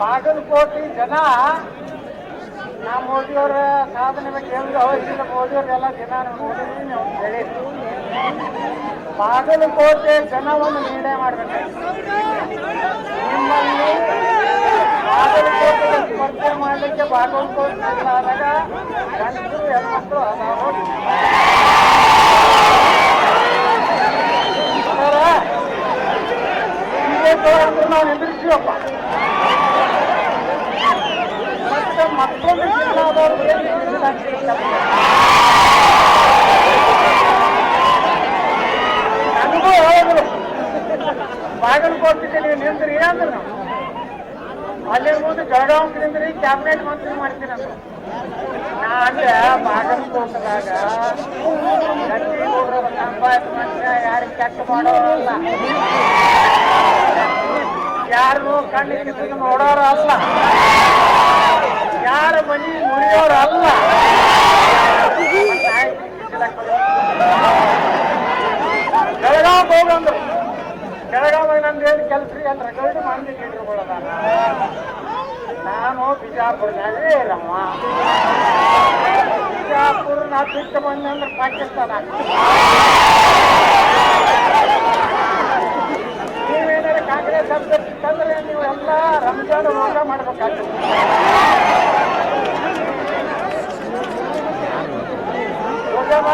ಬಾಗಲಕೋಟೆ ಜನ ನಾ ಮೋದಿಯವರ ಸಾಧನೆ ಬಗ್ಗೆ ಹೇಳಿದ್ರು ಅವತ್ತಿನ ಮೋದಿಯವರೆಲ್ಲ ಜನ ನಾವು ಹೇಳಿದ್ರು. ಬಾಗಲಕೋಟೆ ಜನವನ್ನು ನಿರ್ಣಯ ಮಾಡಬೇಕು. ನಿಮ್ಮಲ್ಲಿ ಬಾಗಲಕೋಟೆ ಸ್ಪರ್ಧೆ ಮಾಡಲಿಕ್ಕೆ ಬಾಗಲಕೋಟೆ ಆದಾಗ ಗಂಡರು ಹೆಣ್ಮಕ್ಳು ಅದಾವ ಅಂದ್ರೆ ನಾವು ಎದುರಿಸಿವಪ್ಪ ಮತ್ತೆ ಮತ್ತೊಂದು ಜಿಲ್ಲಾದವರು? ನನಗೂ ಹೇಳಿದ್ರು ಬಾಗಲಕೋಟೆ ನೀವು ನಿಂದ್ರಿ ಅಂದ್ರೆ ನಾವು ಅಲ್ಲಿ ಮುಂದೆ ಬೆಳಗಾವಿ ನಿಂದ್ರಿ ಕ್ಯಾಬಿನೆಟ್ ಮಂತ್ರಿ ಮಾಡ್ತೀನಿ ಅಂತ ನಾ ಅಂದ್ರೆ ಬಾಗಲಕೋಟದಾಗ ಗಟ್ಟಿಗೌಡರ ಯಾರು ಕೆಟ್ಟ ಮಾಡೋರಲ್ಲ ಯಾರು ಕಣ್ಣಿಗೆ ನೋಡೋರು ಅಲ್ಲ ಯಾರ ಮನಿ ಮುರಿಯೋರು ಅಲ್ಲ ಬೆಳಗಾವ್ ಹೋಗಂದ್ರು ಬೆಳಗಾವಿ ನಂದು ಏನು ಕೆಲಸ ರೀ ಅಂದ್ರೆ ಗೌಡಿ ಮಂದಿ ಲೀಡರ್ಗಳದ ನಾನು ಬಿಜಾಪುರದಲ್ಲಿ. ಇಲ್ಲಮ್ಮ ಬಿಜಾಪುರ ನಾ ಬಿಟ್ಟು ಬಂದೆ ಅಂದ್ರೆ ಪಾಕಿಸ್ತಾನ. ನೀವೇನಾದ್ರೆ ಕಾಂಗ್ರೆಸ್ ಅಂದ್ರೆ ನೀವು ಎಲ್ಲ ರಂಜಾನ್ ರೋಗ ಮಾಡ್ಬೇಕಾಗ್ತದೆ ರೋಜಾ ಮಾಡಕ್ ತಯಾರಿದ್ರೆ ಹಿಂದೂಗಳು ರೋಜಾ ಮಾಡಕ್ ತಯಾರಾಗಿರ್ಬೇಕಂದ್ರೆ ಯಾರಿಗೆ ಓಟ್ ಹಾಕ್ಬೇಕು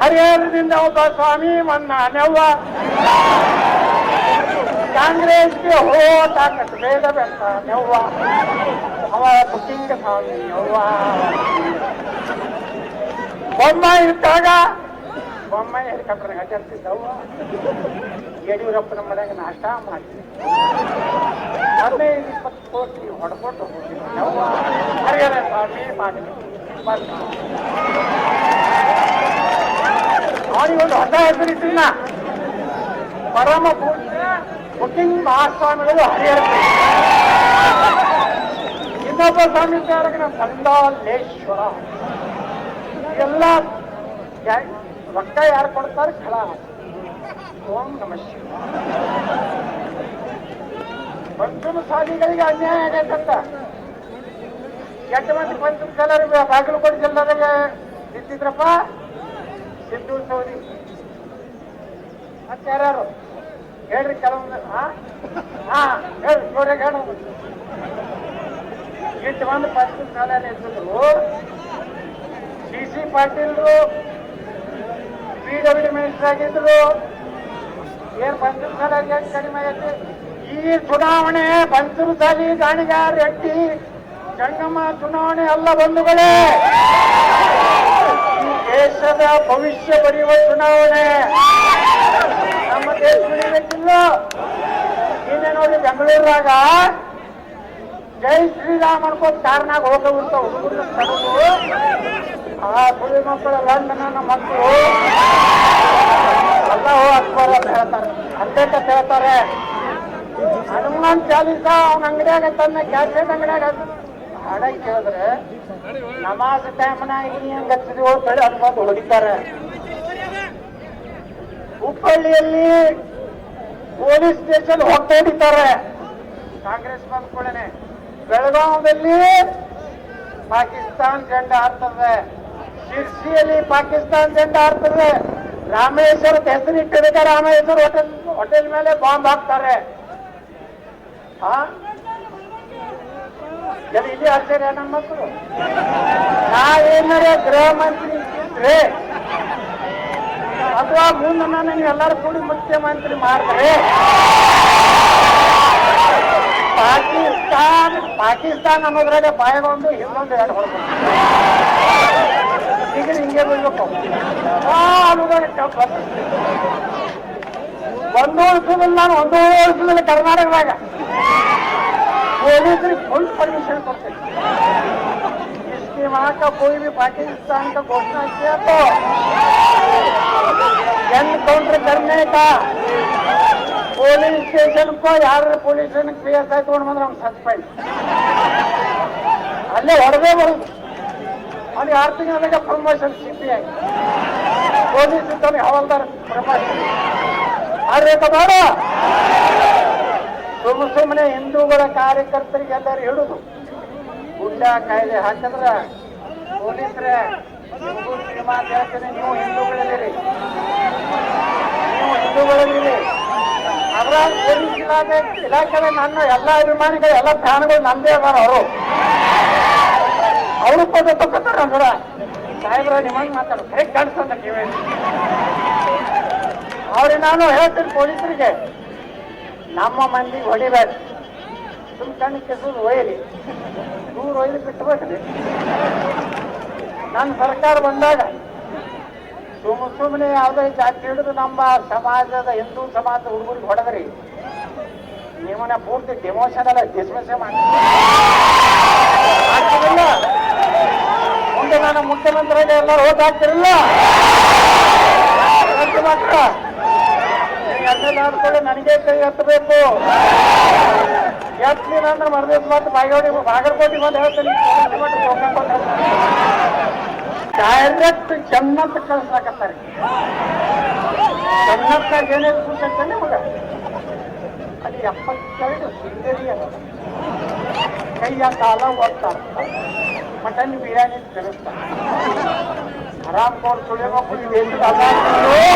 ಹರಿಹರದಿಂದ ಒಬ್ಬ ಸ್ವಾಮಿ ನೆವ್ವ ಕಾಂಗ್ರೆಸ್ಗೆ ಹೋ ತಾಕತ್ತು ಬೇಡ ಬೇಡ ನೆವ್ವ ಅವ ಬುಕ್ಕಿಂಗ್ ಸ್ವಾಮಿ ಅವ್ವ. ಬೊಮ್ಮ ಇದ್ದಾಗ ಬೊಮ್ಮ ಹೆಲಿಕಾಪ್ಟರ್ ಅಡ್ಡಾಡ್ತಿದ್ದವ್ವ ಯಡಿಯೂರಪ್ಪನ ಮನೆಗೆ ನಾಷ್ಟ ಮಾಡಿ ಹದಿನೈದು, ಇಪ್ಪತ್ತು ಕೋಟಿ ಹೊಡ್ಕೊಂಡು ಹೋಗಿ ನೆವ್ವ ಹರಿಹರ ಸ್ವಾಮಿ ಮಾಡಿ ಬಂದ. ಅವನಿಗೊಂದು ಹೊಸ ಹೆಸರಿಟ್ಟಿಲ್ಲ ಪರಮ ಪೂಜ್ಯ ಬುಕಿಂಗ್ ಮಹಾಸ್ವಾಮಿಗಳು ಹರಿಹರ ಇನ್ನೊಬ್ಬ ಸ್ವಾಮಿ ಸಂದಾಲೇಶ್ವರ. ಎಲ್ಲ ರೊಕ್ಕ ಯಾರು ಕೊಡ್ತಾರೆ? ಖಳ ಓಂ ನಮ ಶಿವ ಪಂಚಮ ಸಾಲಿಗಳಿಗೆ ಅನ್ಯಾಯ ಆಗೈತಂತ. ಕೆಟ್ಟ ಮಂದಿ ಪಂಚಮ ಬಾಗಿಲು ಬಾಗಲಕೋಟೆ ಜಿಲ್ಲಾದಾಗ ಇದ್ದಿದ್ರಪ್ಪ ಸಿದ್ದು ಸೌದಿ ಮತ್ತೆ ಯಾರು ಹೇಳ್ರಿ ಕೆಲವೊಂದು ಹಾ ಹಾ ಹೇಳಿ ನೋಡ್ರಿ ಹೇಳು ಇಟ್ಟು ಒಂದು ಪಂಚಮ ಸಾಲ ಇದ್ದಿದ್ರು ಡಿ ಸಿ ಪಾಟೀಲ್ರು, ಪಿ ಡಬ್ಲ್ಯೂ ಮಿನಿಸ್ಟರ್ ಆಗಿದ್ರು. ಏನ್ ಪಂಚಮ ಸಾಲ ಏನ್ ಕಡಿಮೆ ಆಗೈತಿ ಈ ಚುನಾವಣೆ ಪಂಚಮ ಸಾಲಿ ಗಾಣಿಗಾರ ರೆಡ್ಡಿ ಚಂಗಮ್ಮ ಚುನಾವಣೆ ಅಲ್ಲ ಬಂಧುಗಳೇ. ದೇಶದ ಭವಿಷ್ಯ ಬರೆಯುವ ಚುನಾವಣೆ. ನಮ್ಮ ದೇಶ ಬರೀಬೇಕಿಲ್ಲ ನಿನ್ನೆ ನೋಡಿ ಬೆಂಗಳೂರಾಗ ಜೈ ಶ್ರೀರಾಮ್ ಅನ್ಕೋ ಕಾರ್ನಾಗ ಹೋಗ್ಬಿಡ್ತ ಹುಡುಗರು ತಡೆದು ಆ ಸುಳಿ ಮಕ್ಕಳ ಲಂಡನ ಮಕ್ಕಳು ಎಲ್ಲ ಅಕ್ಬರ್ ಅಂತ ಹೇಳ್ತಾರೆ. ಅಂತ ಹೇಳ್ತಾರೆ. ಹನುಮಾನ್ ಚಾಲೀಸ, ಅವನ ಅಂಗಡಿಯಾಗ ತನ್ನ ಕ್ಯಾಸೆಟ್ ಅಂಗಡಿಯಾಗ ಹಾಡ ಕೇಳಿದ್ರೆ, ನಮಾಜ್ ಟೈಮ್ನಾಗ ಹೆಂಗ್ ಹಚ್ಚಿದ್ವು ಹೊಡಿತಾರೆ ಹುಬ್ಬಳ್ಳಿಯಲ್ಲಿ ಪೊಲೀಸ್ ಸ್ಟೇಷನ್ ಹೊತ್ತು ಹೊಡಿತಾರೆ ಕಾಂಗ್ರೆಸ್ ಬಂದ ಬೆಳಗಾವಿಯಲ್ಲಿ ಬೆಳಗಾವದಲ್ಲಿ ಪಾಕಿಸ್ತಾನ್ ಜಂಡ ಹಾರ್ತದೆ. ಶಿರ್ಸಿಯಲ್ಲಿ ಪಾಕಿಸ್ತಾನ್ ಜೆಂಡ ಹಾರ್ತದೆ. ರಾಮೇಶ್ವರದ ಹೆಸರಿಟ್ಟಿದ್ದಕ್ಕೆ ರಾಮೇಶ್ವರ ಹೋಟೆಲ್ ಹೋಟೆಲ್ ಮೇಲೆ ಬಾಂಬ್ ಹಾಕ್ತಾರೆ. ಹಾ ಎಲ್ಲಿ ಇಲ್ಲಿ ನಮ್ಮ ಮಕ್ಕಳು? ನಾವೇನಾರೇ ಗೃಹ ಮಂತ್ರಿ ಇದ್ರೆ, ಅಥವಾ ಮುಂದೆ ನನಗೆ ಎಲ್ಲರೂ ಕೂಡಿ ಮುಖ್ಯಮಂತ್ರಿ ಮಾಡ್ತಾರೆ ಪಾಕಿಸ್ತಾನ ಪಾಕಿಸ್ತಾನ ಅನ್ನೋದ್ರಾಗ ಬಾಯಗೊಂಡು ಇನ್ನೊಂದು ಎರಡು ಹೊಡ್ಕೊಂಡು ಈಗ ಹಿಂಗೆ ಬೀಳ್ಬೇಕು ಆ ವರ್ಷದಲ್ಲಿ ನಾನು ಒಂದೂರು ಒಂದು ವರ್ಷದಲ್ಲಿ ನಾನು ಒಂದು ವರ್ಷದಲ್ಲಿ ಕರ್ನಾಟಕದಾಗ ಪೊಲೀಸರಿಗೆ ಫುಲ್ ಪರ್ಮಿಷನ್ ಕೊಡ್ತೇನೆ का कोई भी पाकिस्तान का घोषणा किया तो एनकाउंटर करने का ಪೊಲೀಸ್ ಸ್ಟೇಷನ್ ಯಾರು police station P S I ತಗೊಂಡು ಬಂದ್ರೆ ಅವ್ನು ಸಸ್ಪೆಂಡ್ ಅಲ್ಲೇ ಹೊಡೆದೇ ಬರುದು ಅವ್ನಿಗೆ ಆರು ತಿಂಗಳಾಗ promotion C P I police ಇದ್ದವನಿಗೆ Havaldar promotion ಆಡ್ಬೇಕು ಬೇಡ ಸುಮ್ಮ ಸುಮ್ಮನೆ ಹಿಂದೂಗಳ ಕಾರ್ಯಕರ್ತರಿಗೆ ಎಲ್ಲರೂ ಹಿಡುದು ಗುಂಡ ಕಾಯ್ದೆ ಹಾಕಿದ್ರೆ ಪೊಲೀಸರೇ ನಿಮಗೂ ಸಿನಿಮಾ ಹೇಳ್ತೀನಿ ನೀವು ಹಿಂದೂಗಳಲ್ಲಿರಿ. ನೀವು ಹಿಂದೂಗಳಲ್ಲಿರಿ. ಅದರ ಪೊಲೀಸ್ ಇಲಾಖೆ ಇಲಾಖೆ ನನ್ನ ಎಲ್ಲ ಅಭಿಮಾನಿಗಳು, ಎಲ್ಲ ಫ್ಯಾನ್ಗಳು ನಂದೇ ಅದಾರ ಅವರು. ಅವರು ಪದ ತಗೋತಾರ ಅಂದ್ರ, ಸಾಹೇಬ್ರ ನಿಮಗೆ ಮಾತಾಡು. ಹೇಗೆ ಕಾಣಿಸ್ತಂತ ನೀವೇ ಅವ್ರಿಗೆ ನಾನು ಹೇಳ್ತೀನಿ ಪೊಲೀಸರಿಗೆ. ನಮ್ಮ ಮಂದಿ ಹೊಡಿಬೇಡ. ಸುಮ್ ಕಣ್ಣು ಕೆಸರು ಒಯ್ಯಲಿ. ನೂರು ಒಯ್ಲಿ ಬಿಟ್ಬೇಕ್ರಿ ನನ್ನ ಸರ್ಕಾರ ಬಂದಾಗ ಸುಮ್ ಸುಮ್ಮನೆ ಯಾವುದೇ ಜಾತಿ ಹಿಡಿದು ನಮ್ಮ ಸಮಾಜದ ಹಿಂದೂ ಸಮಾಜದ ಹುಡುಗರಿಗೆ ಹೊಡೆದ್ರಿ. ನಿಮ್ಮನ್ನ ಪೂರ್ತಿ ಡಿಮೋಷನ್ ಎಲ್ಲ ಡಿಸ್ಮಿಸ್ ಮಾಡಿ. ಮುಂದೆ ನಾನು ಮುಖ್ಯಮಂತ್ರಿ ಎಲ್ಲರೂ ಓಟ್ ಹಾಕ್ತಿರಲಿಲ್ಲ ಎತ್ತು ಮಾತ್ರ ಎಣ್ಣೆದಾಡ್ಕೊಳ್ಳಿ ನನಗೆ ಕೈ ಎತ್ತಬೇಕು. ಎತ್ತಲಿಲ್ಲ ಅಂದ್ರೆ ಮರದಿದ್ ಮತ್ತೆ ಬಾಗೇವಾಡಿ ಬಾಗಲಕೋಟೆ ಬಂದು ಹೇಳ್ತೀನಿ. ಡೈರೆಕ್ಟ್ ಚೆನ್ನಾಗ್ ಕಳ್ಸಾಕತ್ತಾರೆ ಜನ್ನತ್ತಾಗ ಏನೇನು ಕೂತೈತೆ ನಿಮಗ? ಅಲ್ಲಿ ಎಪ್ಪತ್ತೆರಡು ಅದ. ಕೈಯ ಕಾಲ ಓದ್ತಾ ಮಟನ್ ಬಿರಿಯಾನಿ ತಿನ್ನಿಸ್ತಾರೆ ಆರಾಮ್ ಕೋರ್ ಸುಳಿಬೇಕು ಈ ದೇಶದ ಅನ್ನ ತಿಂದು ಈ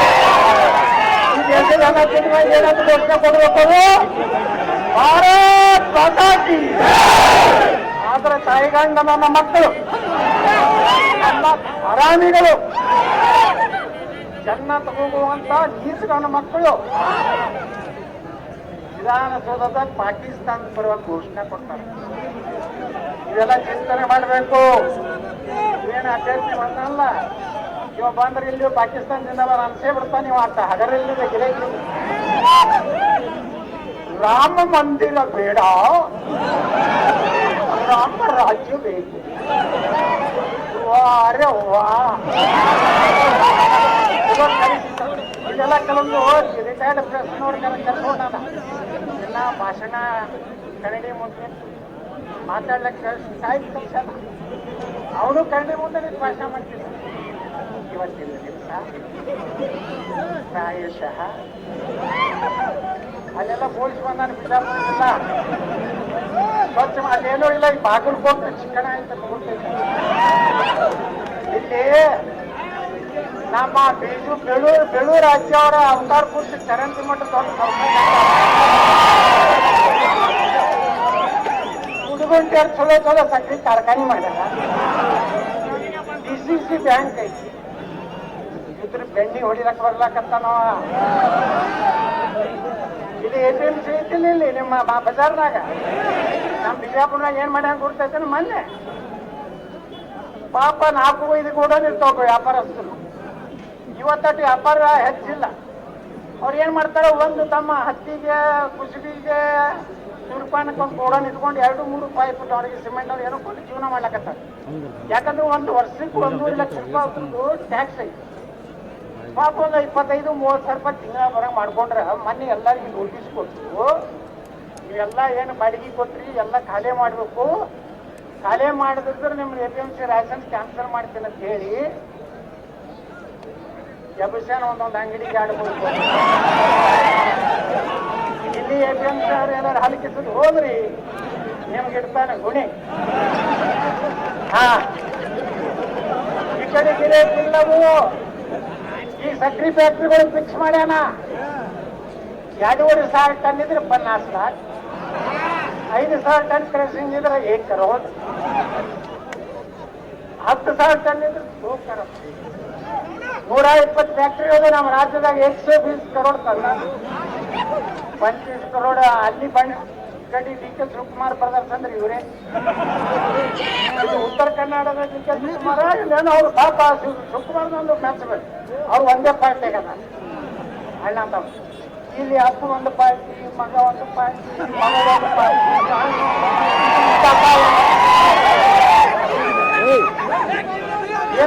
ದೇಶದ ಅನ್ನ ತಿನ್ನುವ ಏನಾದ್ರು ಆದ್ರೆ ತಾಯಿಗಂಡ ನನ್ನ ಮಕ್ಕಳು ನನ್ನ ಹರಾಮಿಗಳು ಜನ್ನತ್ ತಗೋಗುವಂತ ನನ್ನ ಮಕ್ಕಳು ವಿಧಾನಸೌಧದ ಪಾಕಿಸ್ತಾನ ಪರವಾಗಿ ಘೋಷಣೆ ಕೊಡ್ತಾರೆ ಇದೆಲ್ಲ ಚಿಂತನೆ ಮಾಡಬೇಕು ಏನು ಅಭ್ಯರ್ಥಿ ಬಂದಲ್ಲ ಇವ ಬಂದ್ರೆ ಇಲ್ಲಿ ಪಾಕಿಸ್ತಾನದಿಂದ ನಾನು ಅನ್ಸೇ ನೀವು ಅಂತ. ಹಗರಲ್ಲಿ ರಾಮ ಮಂದಿರ ಬೇಡ. ರಾಮ ರಾಜ್ಯ ಬೇಕು. ಅರೆ. ಇದೆಲ್ಲ ಕೆಲವೊಂದು ರಿಟೈರ್ಡ್ ಪ್ರೆಸ್ನವ್ರಿಗೆಲ್ಲ ಕರ್ಕೊಂಡ ಎಲ್ಲ ಭಾಷಣ ಕನ್ನಡಿ ಮುಂದೆ. ಮಾತಾಡ್ಲಿಕ್ಕೆ ಕಲ್ಸಲ್ಲ ಅವನು ಕನ್ನಡಿ ಮುಂದೆ ಭಾಷಣ ಮಾಡ್ತಿದ್ದ ಇವತ್ತಿನ ದಿವಸ ಪ್ರಾಯಶಃ ಅಲ್ಲೆಲ್ಲ ಪೊಲೀಸ್ ಬಂದಾನ ಬಿಜಾಪುರದಿಂದ ಸ್ವಚ್ಛ ಮಾ- ಅಲ್ಲೇನೂ ಇಲ್ಲ ಈ ಬಾಗಲಕೋಟೆ ಚಿಕ್ಕಣ ಅಂತ ತಗೊಳ್ತೈತೆ ಇಲ್ಲಿ ನಮ್ಮ ಬೇಜು ಬೆಳೂರು ಬೆಳೂರು ರಾಜ್ಯ ಅವರ ಅವತಾರ ಪುರುಷ ಚರಂತಿ ಮಠ ದೊಡ್ಡ ಹುಡುಗುಂಟೆ ಚಲೋ ಚಲೋ ಸಕ್ರಿ ಕಾರ್ಖಾನೆ ಮಾಡ್ಯಾರ ಡಿ ಸಿ ಸಿ ಬ್ಯಾಂಕ್ ಐತಿ ಇದ್ರ ಬೆಂಡಿ ಹೊಡಿಲಕ್ ಬರ್ಲಾಕತ್ತಾನವ ಇದು ಎ ಪಿ ಎಂ ಸಿ ಐತಿಲ್ಲ ಇಲ್ಲಿ ನಿಮ್ಮ ಬಜಾರ್ನಾಗ ನಮ್ಮ ಬಿಜಾಪುರ್ನಾಗ ಏನ್ ಮಾಡ್ಯಾನ ಕೊಡ್ತೈತೆ ಮೊನ್ನೆ? ಪಾಪ ನಾಲ್ಕು ಐದು ಕೂಡ ಇರ್ತಾವ ವ್ಯಾಪಾರಸ್ಥರು. ಇವತ್ತಟ್ಟು ವ್ಯಾಪಾರ ಹೆಚ್ಚಿಲ್ಲ. ಅವ್ರು ಏನ್ ಮಾಡ್ತಾರೆ, ಒಂದು ತಮ್ಮ ಹತ್ತಿಗೆ, ಕುಸುಬಿಗೆ ಸುರ್ಪಾನಕ್ಕೆ ಒಂದು ಗೋಡನ್ ಇಟ್ಕೊಂಡು ಎರಡು, ಮೂರು ರೂಪಾಯಿ ಇಟ್ಬಿಟ್ಟು ಅವ್ರಿಗೆ ಸಿಮೆಂಟ್ ಅವ್ರು ಏನೋ ಕೊಟ್ಟು ಜೀವನ ಮಾಡ್ಲಕತ್ತಾರೆ. ಯಾಕಂದ್ರೆ ಒಂದು ವರ್ಷಕ್ಕೆ ಒಂದೂವರೆ ಲಕ್ಷ ರೂಪಾಯಿ ಟ್ಯಾಕ್ಸ್ ಐತಿ. ಪಾಪ ಒಂದು ಇಪ್ಪತ್ತೈದು, ಮೂವತ್ತು ಸಾವಿರ ರೂಪಾಯಿ ತಿಂಗಳ ಬರಂಗ್ ಮಾಡ್ಕೊಂಡ್ರೆ ಮೊನ್ನೆ ಎಲ್ಲರಿಗೂ ನೋಟಿಸ್ ಕೊಟ್ಟು, ನೀವೆಲ್ಲ ಏನು ಬಾಡಿಗೆ ಕೊಟ್ರಿ, ಎಲ್ಲ ಖಾಲಿ ಮಾಡಬೇಕು. ಖಾಲಿ ಮಾಡಿದ್ರೆ ನಿಮ್ಮ A P M C license cancel ಮಾಡ್ತೀನಿ ಅಂತ ಹೇಳಿ, ಎಬ್ಬಿಸ್ಯಾನ ಒಂದೊಂದು ಅಂಗಡಿಗೆ ಆಡ್ಬೋದು ಇಲ್ಲಿ ಎ ಪಿ ಎಂ ಸಿ ಅವ್ರು ಏನಾರು ಹಲಕಿಸಿದ್ ಹೋದ್ರಿ, ನಿಮ್ಗೆ ಇಡ್ತಾನೆ ಗುಣಿ. ಹಾ. ಈ ಕಡೆ ಇಲ್ಲವು? ಸಕ್ರಿ ಫ್ಯಾಕ್ಟ್ರಿಗಳು ಫಿಕ್ಸ್ ಮಾಡ್ಯಾನ. ಎರಡೂವರೆ ಸಾವಿರ ಟನ್ ಇದ್ರೆ ಪನ್ನಾಸ್ ಲಾಕ್ ಐದು ಸಾವಿರ ಟನ್ ಕ್ರಸಿಂಗ್ ಇದ್ರೆ ಏಕ್ ಕರೋಡ್ ಹತ್ತು ಸಾವಿರ ಟನ್ ಇದ್ರೆ ದೋ ಕರೋಡ್ ನೂರ ಇಪ್ಪತ್ತು ಫ್ಯಾಕ್ಟ್ರಿ ಹೋದ್ರೆ ನಮ್ಮ ರಾಜ್ಯದಾಗ ಎಕ್ಸೋ ಬೀಸ್ ಕರೋಡ್ ತಂದ ಪಂಚೀಸ್ ಕರೋಡ್ ಅಲ್ಲಿ ಬಣ್ಣ ಗಡಿ ಡಿ ಕೆ ಶಿವಕುಮಾರ್ ಬ್ರದರ್ಸ್ ಅಂದ್ರೆ ಇವರೇ. ಉತ್ತರ ಕನ್ನಡದ ಡಿ ಕೆ ಶಿವಕುಮಾರ ಅವ್ರು ಪಾಪ ಶಿವಕುಮಾರ್ ಒಂದು ಮೆಚ್ಚಬೇಕು ಅವ್ರು ಒಂದೇ ಪಾಯಿಂಟ್ ಆಗದ. ಅಣ್ಣ ಅಂತ ಇಲ್ಲಿ ಅಪ್ಪ ಒಂದು ಪಾಯಿಂಟ್ ಮಗ ಒಂದು ಪಾಯಿಂಟ್ ಒಂದು ಪಾರ್ಟಿ.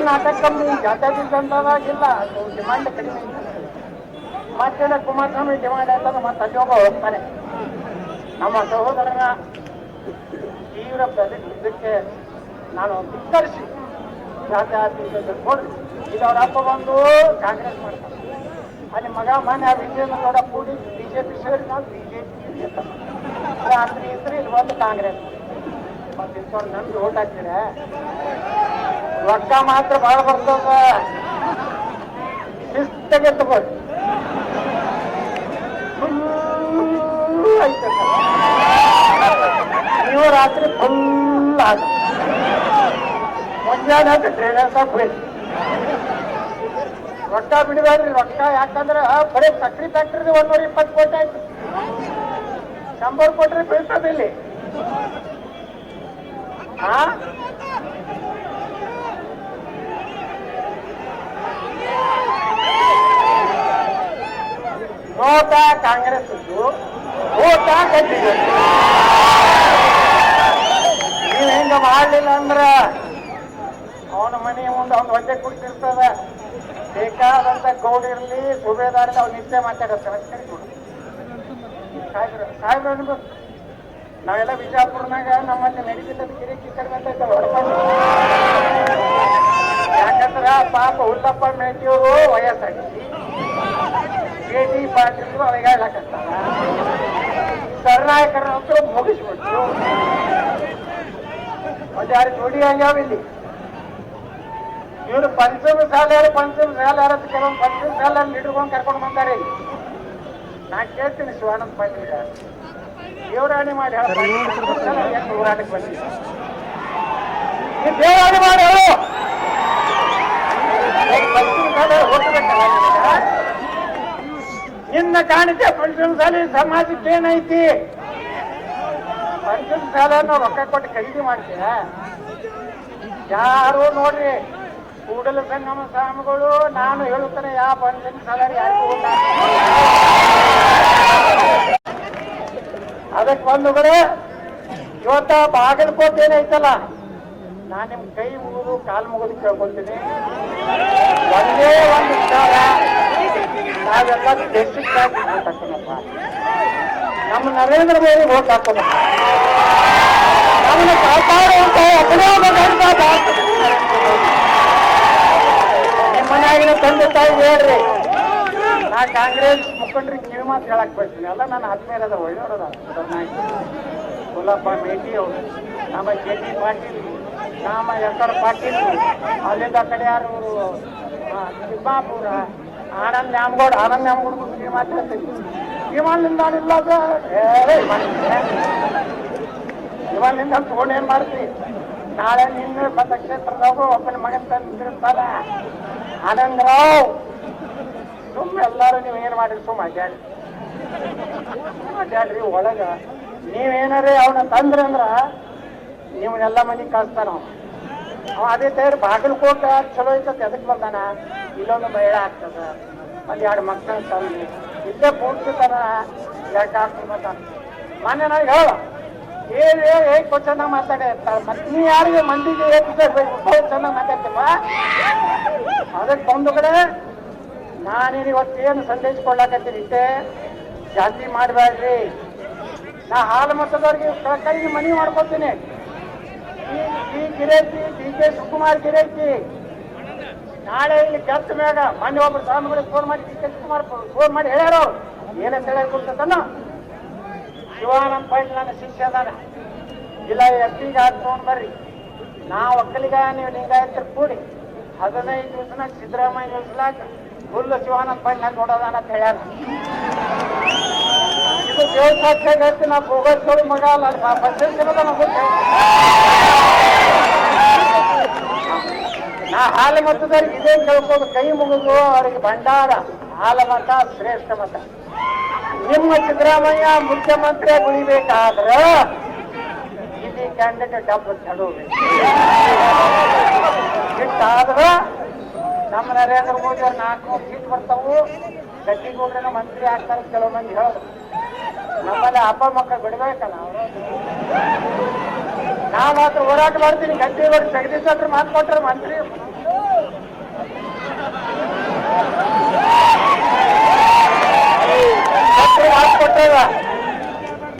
ನಾಟಕ ಕಮ್ಮಿ? ಜಾತ್ಯಾತೀತ ಜನತಾದಾಗಿಲ್ಲ ಅದು ಡಿಮಾಂಡ್ ಕಡಿಮೆ. ಮತ್ತೆ ಕುಮಾರಸ್ವಾಮಿ ಡಿಮಾಂಡ್ ಆಯ್ತಂದ್ರೆ ಮತ್ತೆ ಅಲ್ಲಿ ಹೋಗೋ ಹೋಗ್ತಾನೆ ನಮ್ಮ ಸಹೋದರನ ತೀವ್ರ ಇದಕ್ಕೆ ನಾನು ಧಿಕ್ಕರಿಸಿ ಜಾತ್ಯಾತೀತ ಕೊಡ್ರಿ. ಈಗ ಅವರ ಅಪ್ಪ ಬಂದು ಕಾಂಗ್ರೆಸ್ ಮಾಡ್ತಾರೆ. ಅಲ್ಲಿ ಮಗ ಮನೆ ವಿಜೇಂದ್ರ ಗೌಡ ಕೂಡಿ ಬಿಜೆಪಿ ಸೇರಿ ನಾವು ಬಿಜೆಪಿ ರಾತ್ರಿ ಇದ್ರೆ ಇಲ್ಲಿ ಬಂದು ಕಾಂಗ್ರೆಸ್ ಮತ್ತೆ ಇಂಥವ್ರು ನಮ್ಗೆ ಓಟ್ ಹಾಕ್ತೀರ. ರೊಕ್ಕ ಮಾತ್ರ ಭಾಳ ಬರ್ತದ. ಶಿಸ್ತಾಗೆ ತಗೋರಿ ಫುಲ್ ಐತೆ ಸರ್. ನೀವು ರಾತ್ರಿ ಫುಲ್ ಆಗ ಮುಂಜಾನೆ ಹೋಯ್ತು ರೊಕ್ಕ ಬಿಡಬೇಡ್ರಿ ರೊಕ್ಕ ಯಾಕಂದ್ರೆ ಬರೀ ಸಕ್ರಿ ಫ್ಯಾಕ್ಟ್ರಿ ಒಂದೂರ ಇಪ್ಪತ್ತು ಕೋಟಿ ಆಯ್ತು. ಶಂಬರ್ ಕೊಟ್ರೆ ಬೀಳ್ತದಿಲ್ಲಿ ಹಾ ನೋಟ ಕಾಂಗ್ರೆಸ್ ಓಟ ಗಟ್ಟಿಗೆ ನೀವು ಹೆಂಗ ಮಾಡಲಿಲ್ಲ ಅಂದ್ರ ಅವನ ಮನೆ ಮುಂದೆ ಅವ್ನ ಹೊಟ್ಟೆ ಕುಡ್ತಿರ್ತದ ಬೇಕಾದಂತ ಗೌಡ ಇರ್ಲಿ ಸುಬೇದಾರ ಅವ್ನು ನಿತ್ಯ ಸಾಹೇಬ್ರ ಅನ್ಬೇಕು ನಾವೆಲ್ಲ ಬಿಜಾಪುರ್ನಾಗ ನಮ್ಮಲ್ಲಿ ನಡೀತಿದ್ದ ಕಿರಿ ಕಡಿಮೆ ಅಂತ ಯಾಕಂದ್ರ ಪಾಪ ಹುಲ್ಲಪ್ಪ ಮೇಟಿಯವರು ವಯಸ್ಸಾಗಿ. ಕೆ ಟಿ ಪಾಟೀಲ್ ಅವಾಗ ಹೇಳಕತ್ತಾರ ಕರ್ನಾಟಕ ಮುಗಿಸ್ಬಿಟ್ರು. ಒಂದ್ ಯಾರು ಜೋಡಿ ಹಂಗ್ಯಾವ ಇಲ್ಲಿ ಇವ್ರು ಪಂಚಮ ಶಾಲೆಯರು ಪಂಚಮ ಶಾಲೆಯರ ಕೆಲವೊಂದು ಪಂಚಮ ಶಾಲೆಯರ್ ಹಿಡ್ಕೊಂಡು ಕರ್ಕೊಂಡು ಬಂದಾರೆ ಇಲ್ಲಿ. ನಾ ಕೇಳ್ತೀನಿ ಶಿವಾನಂದ ಪಾಟೀಲ್ ದೇವರಾಣಿ ಮಾಡಿ ಹೇಳ ಪಂಚಮ ಶಾಲೆ ಹೆಂಗ್ ಹೋರಾಟಕ್ಕೆ ಬಂದಿದೆ ಈ ದೇವರಾಣಿ ಮಾಡಿ ಹೇಳು ಏನ್ ಪಂಚಮ ಶಾಲೆ ಹೋಗ್ಬೇಕಲ್ಲ ನಿನಗ? ನಿನ್ನ ಕಾಣಿಕೆ ಪಂಚಮ ಶಾಲೆ ಸಮಾಜಕ್ಕೆ ಏನೈತಿ ಪಂಚಮ ಮೇಲೆ ರೊಕ್ಕ ಕೊಟ್ಟು ಖರೀದಿ ಮಾಡ್ತೀರ? ಯಾರು ನೋಡ್ರಿ, ಕೂಡಲ ಸಂಗಮ ಸ್ವಾಮಿಗಳು, ನಾನು ಹೇಳುತ್ತೇನೆ ಯಾವ ಪಂಚಮ ಸ್ಯಾಲರಿ ಯಾರಿಗೂ ಇಲ್ಲ ಅದಕ್ಕೆ ಕಡೆ ಇವತ್ತ ಬಾಗಲಕೋಟೆ ಏನೈತಲ್ಲ, ನಾನು ನಿಮ್ ಕೈ ಮುಗಿದು ಕಾಲು ಮುಗಿದು ಕೇಳ್ಕೊಳ್ತೀನಿ ಒಂದೇ ಒಂದು ವಿಚಾರ, ನಾವೆಲ್ಲ ಬೇಸಿಕ್ ಆಗಿ ಮಾತಾಡ್ತೀನಪ್ಪ. ನಮ್ಮ ನರೇಂದ್ರ ಮೋದಿ ಓಟ್ ಹಾಕೋಣ ನಮ್ಮನ್ನ ಕಾಪಾಡುವಂತ ತಂದೆ ತಾಯಿ ಹೇಳ್ರಿ. ನಾ ಕಾಂಗ್ರೆಸ್ ಮುಖಂಡರಿಗೆ ಕಿವಿ ಮಾತು ಹೇಳಕ್ ಬರ್ತೀನಿ ಅಲ್ಲ ನನ್ನ ಅದ ಒಳ್ಳೆಯವರದ ಗುಲ್ಲಪ್ಪ ಮೇಟಿ ಅವರು. ನಮ್ಮ ಕೆ ಡಿ ಪಾಟೀಲ್. ನಮ್ಮ ಎಸ್ ಆರ್ ಪಾಟೀಲ್. ಅಲ್ಲಿಂದ ಕಡೆ ಯಾರು ತಿಮ್ಮಾಪುರ. ಆನಂದ್ ನ್ಯಾಮಗೌಡ. ಆನಂದ್ ನ್ಯಾಮಗೌಡ ಕಿವಿ ಮಾತು ಹೇಳ್ತೀನಿ ಇವಾನಿಂದ ಇಲ್ಲ ಇವಾನಿಂದ ತಗೊಂಡು ಏನ್ ಮಾಡ್ತಿ ನಾಳೆ ನಿನ್ನ ಮತಕ್ಷೇತ್ರದಾಗ ಒಬ್ಬನ ಮಗನ್ ತಂದಿರ್ತಾರ ಆನಂದರಾವ್ ಸುಮ್ಮ ಎಲ್ಲಾರು ನೀವು ಏನ್ ಮಾಡಿರಿ ಸುಮ್ಮ ಅಡ್ಯಾಡ್ರಿ ಅಡ್ಯಾಡ್ರಿ ಒಳಗ ನೀವೇನಾರೇ ಅವನ ತಂದ್ರಿ ಅಂದ್ರ ನೀವನ್ನೆಲ್ಲ ಮನಿ ಕಳಿಸ್ತಾನ ಅವ. ಅದೇ ತಯಾರು ಬಾಗಲಕೋಟ ಚಲೋ ಐತತ್ ಎದಕ್ ಬರ್ತಾನ ಇಲ್ಲೊಂದು ಮಹಿಳೆ ಆಗ್ತದ ಒಂದ್ ಎರಡು ಮಕ್ಕಳ ತಂದು ಇಲ್ಲೇ ಡಾಕ್ಟರ್ ಬಂದಾನ ಮೊನ್ನೆ ನಾನು ಹೇಳ. ಹೇಳಿ ಹೇಗೆ ಚೆನ್ನಾಗಿ ಮಾತಾಡ ಮತ್ತೆ ನೀ ಯಾರಿಗೆ ಮಂದಿಗೆ ಬಹಳ ಚೆನ್ನಾಗಿ ಮಾತಾಡ್ತೀವ ಅದಕ್ಕೆ ಬಂದು ಕಡೆ ನಾನೇನು ಇವತ್ತೇನು ಸಂದೇಶ ಕೊಡ್ಲಾಕತ್ತೀನಿ ಇಷ್ಟೇ? ಜಾಸ್ತಿ ಮಾಡಬೇಡ್ರಿ. ನಾ ಹಾಲು ಮತದವ್ರಿಗೆ ಕೈಗೆ ಮನಿ ಮಾಡ್ಕೊತೀನಿ ಈ ಗಿರೇಕಿ ಡಿ ಕೆ ಶಿವಕುಮಾರ್ ಗಿರೇಕಿ ನಾಳೆ ಇಲ್ಲಿ ಕೆತ್ತ ಮ್ಯಾಗ ಮೊನ್ನೆ ಒಬ್ರು ಸ್ವಾಮಿಗಳಿಗೆ ಫೋನ್ ಮಾಡಿ ಕುಮಾರ್ ಫೋನ್ ಮಾಡಿ ಹೇಳ್ಯಾರ. ಏನಂತ ಹೇಳಿ ಕೊಡ್ತದನ್ನ? ಶಿವಾನಂದ ಪಾಟೀಲ್ ನನ್ನ ಶಿಷ್ಯ ಅದಾನ. ಇಲ್ಲ ಎಸ್ ಪಿಗೆ ಹಾಕ್ಕೊಂಡು ಬರ್ರಿ. ನಾ ಒಕ್ಕಲಿಗ ನೀವು ಲಿಂಗಾಯತರು ಕೂಡಿ ಹದಿನೈದು ದಿವಸನ ಸಿದ್ದರಾಮಯ್ಯ ನಿಲ್ಸಲಾಕ ಫುಲ್ ಶಿವಾನಂದ ಪಾಟೀಲ್ ನಾನು ನೋಡೋದಾನ ಅಂತ ಹೇಳ್ಯಾರ. ಇದು ದೇವ್ರ ಸಾಕ್ಷಿಯಾಗಿ ಹೇಳ್ತೀನಿ, ನಾ ಭೋಗಸ್ಗಳು ಮಗ ಅಲ್ಲಿ ಪಂಚಾಯತ್ ನಾ ಹಾಲು ಮತದವ್ರಿಗೆ ಇದೇ ಕೇಳ್ಕೊಂಡು ಕೈ ಮುಗಿದು ಅವರಿಗೆ ಭಂಡಾರ. ಹಾಲ ಮತ ಶ್ರೇಷ್ಠ ಮತ ನಿಮ್ಮ ಸಿದ್ದರಾಮಯ್ಯ ಮುಖ್ಯಮಂತ್ರಿ ಉಳಿಬೇಕಾದ್ರ ಇಲ್ಲಿ ಕ್ಯಾಂಡಿಡೇಟ್ ಡಬ್ಬ ಚಡೋಬೇಕು ಆದ್ರೆ ನಮ್ಮ ನರೇಂದ್ರ ಮೋದಿ ಅವ್ರು ನಾಲ್ಕು ಸೀಟ್ ಬರ್ತಾವು. ಗಟ್ಟಿಗೌಡ್ರನ್ನ ಮಂತ್ರಿ ಆಗ್ತಾರೆ, ಕೆಲವು ಮಂದಿ ಹೇಳೋದು. ನಮ್ಮಲ್ಲಿ ಅಪ್ಪ ಮಕ್ಕಳು ಬಿಡ್ಬೇಕಲ್ಲ ಅವರು. ನಾ ಮಾತ್ರ ಹೋರಾಟ ಮಾಡ್ತೀನಿ ಗಟ್ಟಿಗೌಡ್ರು ಜಗದೀಶ್ ಹತ್ರ ಮಾತು ಕೊಟ್ರೆ ಮಂತ್ರಿ ಮಾತು ಹಾಕ್ಕೊಟ್ಟೇವ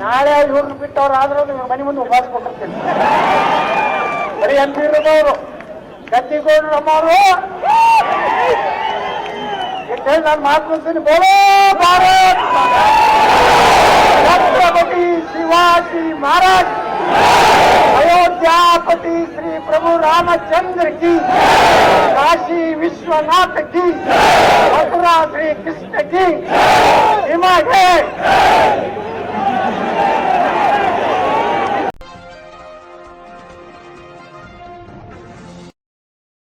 ನಾಳೆ ಇವ್ರನ್ನ ಬಿಟ್ಟವ್ರು ಆದ್ರೂ ನಿಮ್ಗೆ ಮನೆ ಮುಂದೆ ಉಪವಾಸ ಕೊಟ್ಟಿರ್ತೀನಿ. ಬರೀ ಎಂ ಪಿ ಇರೋದವರು. ಗದ್ದಿಗೌಡರು ನಮ್ಮವರು. ಇಟ್ಟೇಳಿ ನಾನು ಮಾತು ಕೊಡ್ತೀನಿ ಬೋಲೋ ಭಾರತ್ ಛತ್ರಪತಿ ಶಿವಾಜಿ ಮಹಾರಾಜ್. अयोध्यापति श्री प्रभु रामचंद्र की काशी विश्वनाथ की मथुरा श्री कृष्ण की हिमाचल।